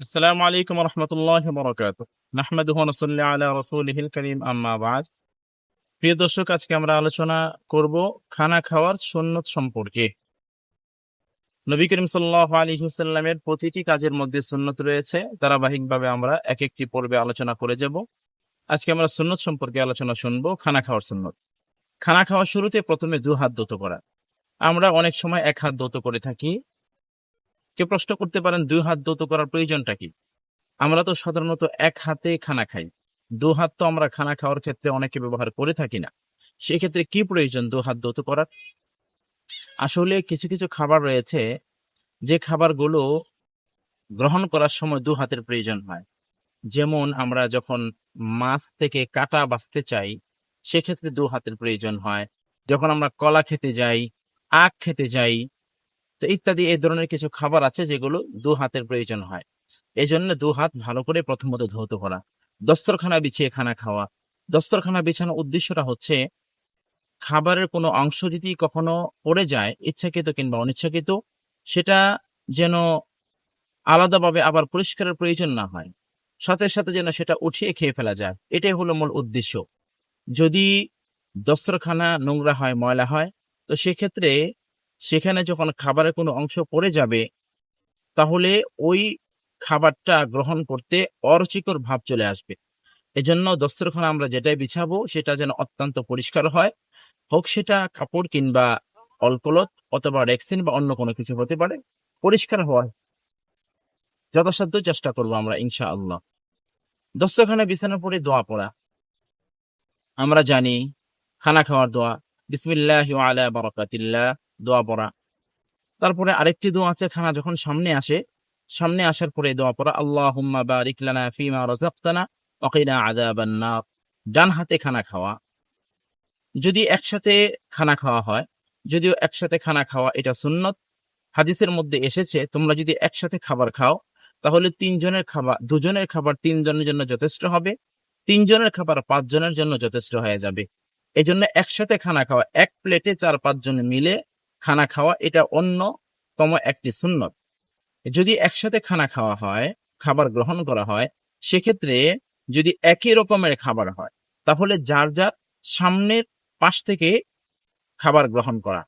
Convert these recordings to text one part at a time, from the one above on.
আসসালামু আলাইকুম রহমতুল্লাহ বরকাত নাহমাদুহু ওয়া নুসাল্লি আলা রাসূলিহিল কারীম আম্মা প্রিয় দর্শক, আজকে আমরা আলোচনা করব খানা খাওয়ার সুন্নত সম্পর্কে। নবী করিম সাল্লাল্লাহু আলাইহি ওয়াসাল্লামের প্রতিটি কাজের মধ্যে সুন্নত রয়েছে। ধারাবাহিকভাবে আমরা এক একটি পর্বে আলোচনা করে যাব। আজকে আমরা সুন্নত সম্পর্কে আলোচনা শুনব, খানা খাওয়ার সুন্নত। খানা খাওয়ার শুরুতে প্রথমে দু হাত দত করা। আমরা অনেক সময় এক হাত দত করে থাকি। কেউ প্রশ্ন করতে পারেন, দুই হাত দৌত করার প্রয়োজনটা কি? আমরা তো সাধারণত এক হাতে খানা খাই। দু হাত তো আমরা খানা খাওয়ার ক্ষেত্রে অনেকে ব্যবহার করে থাকি না। সেক্ষেত্রে কি প্রয়োজন দু হাত দৌত করার? আসলে কিছু কিছু খাবার রয়েছে, যে খাবারগুলো গ্রহণ করার সময় দু হাতের প্রয়োজন হয়। যেমন আমরা যখন মাছ থেকে কাটা বাঁচতে চাই, সেক্ষেত্রে দু হাতের প্রয়োজন হয়। যখন আমরা কলা খেতে যাই, আখ খেতে যাই তো ইত্যাদি এই ধরনের কিছু খাবার আছে যেগুলো দু হাতের প্রয়োজন হয়। এই জন্য দু হাত ভালো করে প্রথমত ধৌত করা, দস্তরখানা বিছিয়ে খানা খাওয়া। দস্তরখানা বিছানোর উদ্দেশ্যটা হচ্ছে, খাবারের কোনো অংশ যদি কখনো পড়ে যায়, ইচ্ছাকৃত কিংবা অনিচ্ছাকৃত, সেটা যেন আলাদাভাবে আবার পরিষ্কারের প্রয়োজন না হয়। সাথে সাথে যেন সেটা উঠিয়ে খেয়ে ফেলা যায়। এটাই হলো মূল উদ্দেশ্য। যদি দস্তরখানা নোংরা হয়, ময়লা হয়, তো সেক্ষেত্রে সেখানে যখন খাবারের কোনো অংশ পড়ে যাবে, তাহলে ওই খাবারটা গ্রহণ করতে অরুচিকর ভাব চলে আসবে। এজন্য দস্তরখানা আমরা যেটাই বিছাবো, সেটা যেন অত্যন্ত পরিষ্কার হয়। হোক সেটা কাপড় কিংবা অলকলত অথবা রেক্সিন বা অন্য কোনো কিছু হতে পারে, পরিষ্কার হওয়ার যথাসাধ্য চেষ্টা করব আমরা ইনশা আল্লাহ দস্তরখানা বিছানা পরে দোয়া পড়া। আমরা জানি, খানা খাওয়ার দোয়া, বিসমিল্লাহ আলা বারাকাতিল্লাহ। দোয়া পড়া। তারপরে আরেকটি দোয়া আছে, খানা যখন সামনে আসে, সামনে আসার পরে দোয়া পড়া আল্লাহ হুম্মা বারিক লানা ফিমা রাযাকতানা ওয়াকিনা আযাবান নার। ডান হাতে খানা খাওয়া। যদি একসাথে খানা খাওয়া হয়, যদিও একসাথে খানা খাওয়া এটা সুন্নত, হাদিসের মধ্যে এসেছে, তোমরা যদি একসাথে খাবার খাও, তাহলে তিনজনের খাবার, দুজনের খাবার তিনজনের জন্য যথেষ্ট হবে, তিনজনের খাবার পাঁচজনের জন্য যথেষ্ট হয়ে যাবে। এই জন্য একসাথে খানা খাওয়া, এক প্লেটে চার পাঁচজন মিলে খানা খাওয়া এটা অন্যতম একটি সুন্নত। যদি একসাথে খানা খাওয়া হয়, খাবার গ্রহণ করা হয়, সেক্ষেত্রে যদি একই রকমের খাবার হয়, তাহলে যার যার সামনের পাশ থেকে খাবার গ্রহণ করা।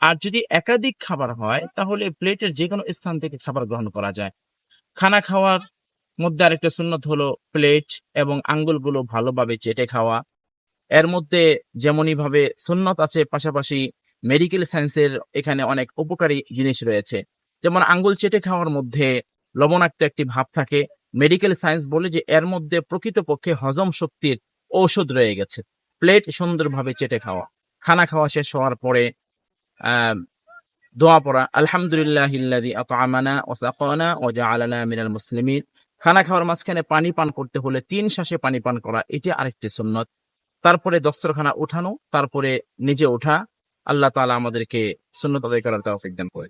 আর যদি একাধিক খাবার হয়, তাহলে প্লেটের যে কোনো স্থান থেকে খাবার গ্রহণ করা যায়। খানা খাওয়ার মধ্যে আরেকটা সুন্নত হলো প্লেট এবং আঙ্গুলগুলো ভালোভাবে চেটে খাওয়া। এর মধ্যে যেমনই ভাবে সুন্নত আছে, পাশাপাশি মেডিকেল সায়েন্সের এখানে অনেক উপকারী জিনিস রয়েছে। যেমন আঙ্গুল চেটে খাওয়ার মধ্যে লবণাক্ত একটি ভাব থাকে। মেডিকেল সায়েন্স বলে যে এর মধ্যে প্রকৃতপক্ষে হজম শক্তির ঔষধ রয়ে গেছে। প্লেট সুন্দরভাবে চেটে খাওয়া। খানা খাওয়া শেষ হওয়ার পরে দোয়া পড়া আলহামদুলিল্লাহ আমানা ও সাকানা ও জাআলানা মিনাল মুসলিমিন। খানা খাওয়ার মাঝখানে পানি পান করতে হলে তিন শ্বাসে পানি পান করা, এটি আরেকটি সুন্নত। তারপরে দস্তরখানা উঠানো, তারপরে নিজে ওঠা আল্লাহ তালা আমাদেরকে সুন্নত আদায় করার তৌফিক দান করে।